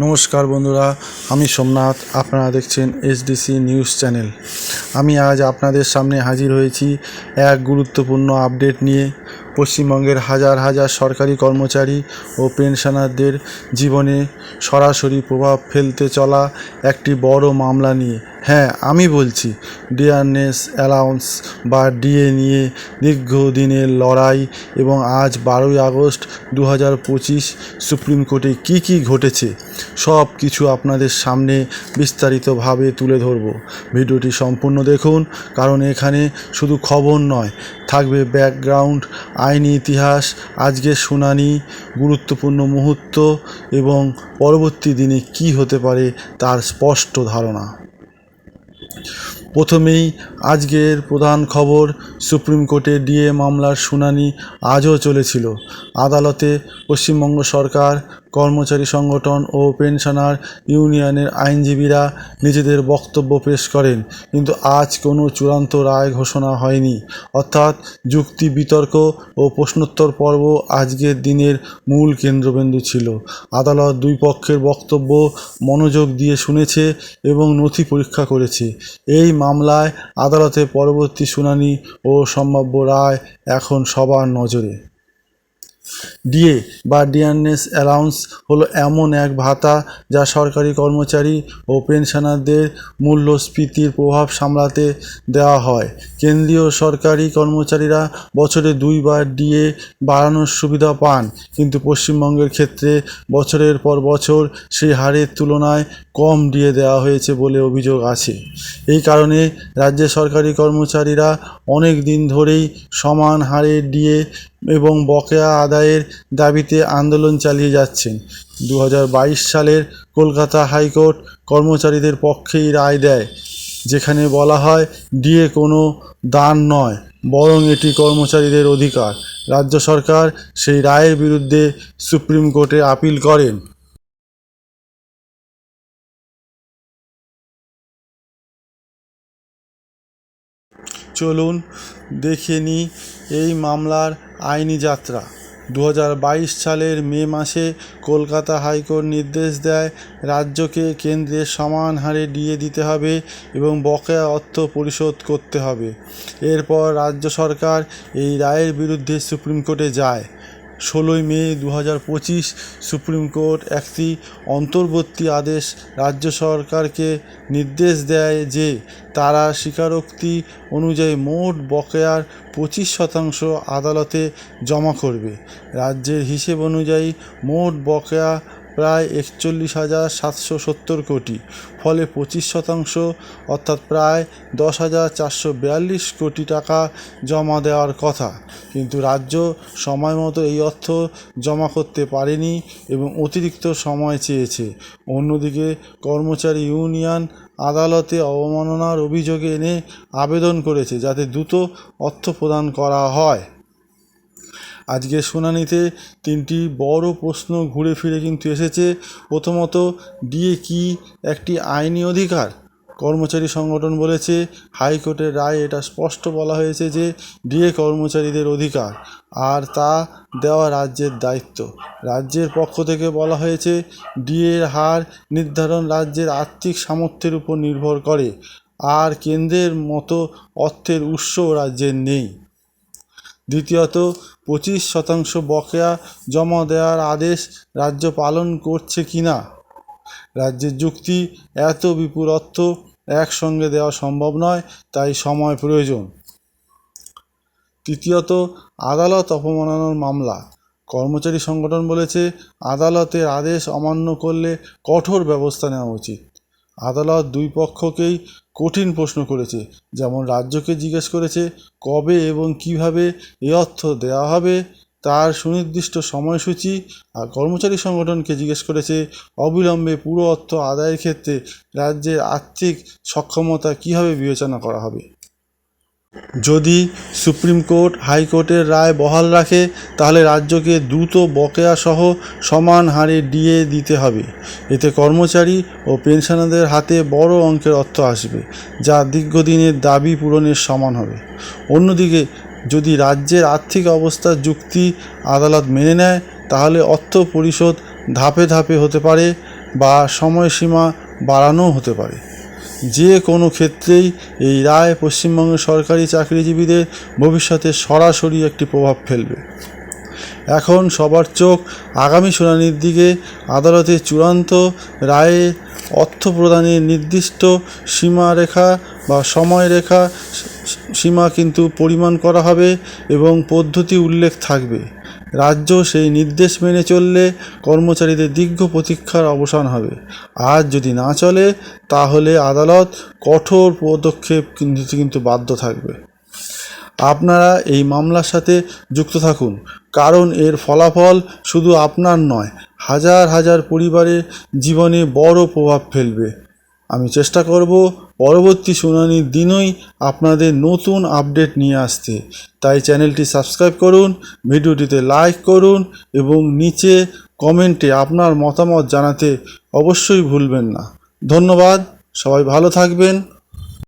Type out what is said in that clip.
নমস্কার বন্ধুরা, আমি সোমনাথ, আপনারা দেখছেন এসডিসি নিউজ চ্যানেল আমি আজ আপনাদের সামনে হাজির হয়েছি এক গুরুত্বপূর্ণ আপডেট নিয়ে। পশ্চিমবঙ্গের হাজার হাজার সরকারি কর্মচারী ও পেনশনারদের জীবনে সরাসরি প্রভাব ফেলতে চলা একটি বড় মামলা নিয়ে। হ্যাঁ আমি বলছি, ডিয়ারনেস, অ্যালাউন্স বা ডিএ নিয়ে দীর্ঘদিনের লড়াই এবং আজ বারোই আগস্ট দু হাজার পঁচিশ সুপ্রিম কোর্টে কী কী ঘটেছে, সব কিছু আপনাদের সামনে বিস্তারিতভাবে তুলে ধরব। ভিডিওটি সম্পূর্ণ দেখুন, কারণ এখানে শুধু খবর নয়, থাকবে ব্যাকগ্রাউন্ড, আইনি ইতিহাস, আজকের শুনানি, গুরুত্বপূর্ণ মুহূর্ত এবং পরবর্তী দিনে কী হতে পারে তার স্পষ্ট ধারণা। প্রথমেই আজকের প্রধান খবর সুপ্রিম কোর্টে ডিএ মামলার শুনানি আজও চলেছিল। আদালতে পশ্চিমবঙ্গ সরকার কর্মচারী সংগঠন ও পেনশনার ইউনিয়নের আইনজীবীরা নিজেদের বক্তব্য পেশ করেন, কিন্তু আজ কোনো চূড়ান্ত রায় ঘোষণা হয়নি। অর্থাৎ যুক্তি, বিতর্ক ও প্রশ্নোত্তর পর্ব আজকের দিনের মূল কেন্দ্রবিন্দু ছিল। আদালত দুই পক্ষের বক্তব্য মনোযোগ দিয়ে শুনেছে এবং নথি পরীক্ষা করেছে। এই মামলায় আদালতে পরবর্তী শুনানি ও সম্ভাব্য রায় এখন সবার নজরে। ডিএ বা ডিয়ারনেস অ্যালাউন্স হলো এমন এক ভাতা যা সরকারি কর্মচারী ও পেনশনারদের মূল্যস্ফীতির প্রভাব সামলাতে দেওয়া হয়। কেন্দ্রীয় সরকারি কর্মচারীরা বছরে দুইবার ডিএ বাড়ানোর সুবিধা পান, কিন্তু পশ্চিমবঙ্গের ক্ষেত্রে বছরের পর বছর সেই হারের তুলনায় কম ডিএ দেওয়া হয়েছে বলে অভিযোগ আছে। এই কারণে রাজ্যের সরকারি কর্মচারীরা অনেক দিন ধরেই সমান হারে ডিএ এবং বকেয়া আদায়ের দাবিতে আন্দোলন চালিয়ে যাচ্ছেন। দু হাজার বাইশ সালের কলকাতা হাইকোর্ট কর্মচারীদের পক্ষেই রায় দেয়, যেখানে বলা হয় ডিএ কোনো দান নয়, বরং এটি কর্মচারীদের অধিকার। রাজ্য সরকার সেই রায়ের বিরুদ্ধে সুপ্রিম কোর্টে আপিল করেন। চলুন দেখে নিই এই মামলার আইনি যাত্রা। দু হাজার বাইশ সালের মে মাসে কলকাতা হাইকোর্ট নির্দেশ দেয়, রাজ্যকে কেন্দ্রের সমান হারে ডিএ দিতে হবে এবং বকেয়া অর্থ পরিশোধ করতে হবে। এরপর রাজ্য সরকার এই রায়ের বিরুদ্ধে সুপ্রিম কোর্টে যায়। ষোলোই মে দু পঁচিশ সুপ্রিম কোর্ট একটি অন্তর্বর্তী আদেশ রাজ্য সরকারকে নির্দেশ দেয় যে তারা স্বীকারোক্তি অনুযায়ী মোট বকেয়ার পঁচিশ শতাংশ আদালতে জমা করবে। রাজ্যের হিসেব অনুযায়ী মোট বকেয়া প্রায় একচল্লিশ হাজার সাতশো সত্তর কোটি, ফলে পঁচিশ শতাংশ, অর্থাৎ প্রায় দশ হাজার চারশো বিয়াল্লিশ কোটি টাকা জমা দেওয়ার কথা। কিন্তু রাজ্য সময় মতো এই অর্থ জমা করতে পারেনি এবং অতিরিক্ত সময় চেয়েছে। অন্যদিকে কর্মচারী ইউনিয়ন আদালতে অবমাননার অভিযোগে এনে আবেদন করেছে যাতে দ্রুত অর্থ প্রদান করা হয়। আজকের শুনানিতে তিনটি বড় প্রশ্ন ঘুরে ফিরে কিন্তু এসেছে। প্রথমত ডিএ কি একটি আইনি অধিকার? কর্মচারী সংগঠন বলেছে, হাইকোর্টের রায় এটা স্পষ্ট বলা হয়েছে যে ডিএ কর্মচারীদের অধিকার, আর তা দেওয়া রাজ্যের দায়িত্ব। রাজ্যের পক্ষ থেকে বলা হয়েছে ডিএর হার নির্ধারণ রাজ্যের আর্থিক সামর্থ্যের উপর নির্ভর করে, আর কেন্দ্রের মতো অর্থের উৎসও রাজ্যের নেই। দ্বিতীয়ত, পঁচিশ শতাংশ বকেয়া জমা দেওয়ার আদেশ রাজ্য পালন করছে কি না? রাজ্যের যুক্তি, এত বিপুল অর্থ একসঙ্গে দেওয়া সম্ভব নয়, তাই সময় প্রয়োজন। তৃতীয়ত, আদালত অপমাননার মামলা। কর্মচারী সংগঠন বলেছে, আদালতের আদেশ অমান্য করলে কঠোর ব্যবস্থা নেওয়া উচিত। আদালত দুই পক্ষকেই কঠিন প্রশ্ন করেছে, যেমন রাজ্যকে জিজ্ঞেস করেছে, কবে এবং কীভাবে এ অর্থ দেওয়া হবে, তার সুনির্দিষ্ট সময়সূচি, আর কর্মচারী সংগঠনকে জিজ্ঞেস করেছে, অবিলম্বে পুরো অর্থ আদায়ের ক্ষেত্রে রাজ্যের আর্থিক সক্ষমতা কীভাবে বিবেচনা করা হবে। যদি সুপ্রিম কোর্ট হাইকোর্টের রায় বহাল রাখে, তাহলে রাজ্যকে দ্রুত বকেয়া সহ সমান হারে ডিএ দিতে হবে। এতে কর্মচারী ও পেনশনারদের হাতে বড় অঙ্কের অর্থ আসবে, যা দীর্ঘদিনের দাবি পূরণের সমান হবে। অন্যদিকে, যদি রাজ্যের আর্থিক অবস্থার যুক্তি আদালত মেনে নেয়, তাহলে অর্থ পরিশোধ ধাপে ধাপে হতে পারে বা সময়সীমা বাড়ানোও হতে পারে। যে কোনো ক্ষেত্রেই এই রায় পশ্চিমবঙ্গের সরকারি চাকরিজীবীদের ভবিষ্যতে সরাসরি একটি প্রভাব ফেলবে। এখন সবার চোখ আগামী শুনানির দিকে আদালতের চূড়ান্ত রায়ে অর্থ প্রদানের নির্দিষ্ট সীমারেখা বা সময়রেখা, সীমা কিন্তু পরিমাণ করা হবে এবং পদ্ধতি উল্লেখ থাকবে। রাজ্য সেই নির্দেশ মেনে চললে কর্মচারীদের দীর্ঘ প্রতীক্ষার অবসান হবে। আর যদি না চলে, তাহলে আদালত কঠোর পদক্ষেপ নিতে কিন্তু বাধ্য থাকবে। আপনারা এই মামলার সাথে যুক্ত থাকুন, কারণ এর ফলাফল শুধু আপনার নয়, হাজার হাজার পরিবারের জীবনে বড় প্রভাব ফেলবে। আমি চেষ্টা করব পরবর্তী শুনানির দিনই আপনাদের নতুন আপডেট নিয়ে আসতে। তাই চ্যানেলটি সাবস্ক্রাইব করুন, ভিডিওটিতে লাইক করুন এবং নিচে কমেন্টে আপনার মতামত জানাতে অবশ্যই ভুলবেন না। ধন্যবাদ, সবাই ভালো থাকবেন।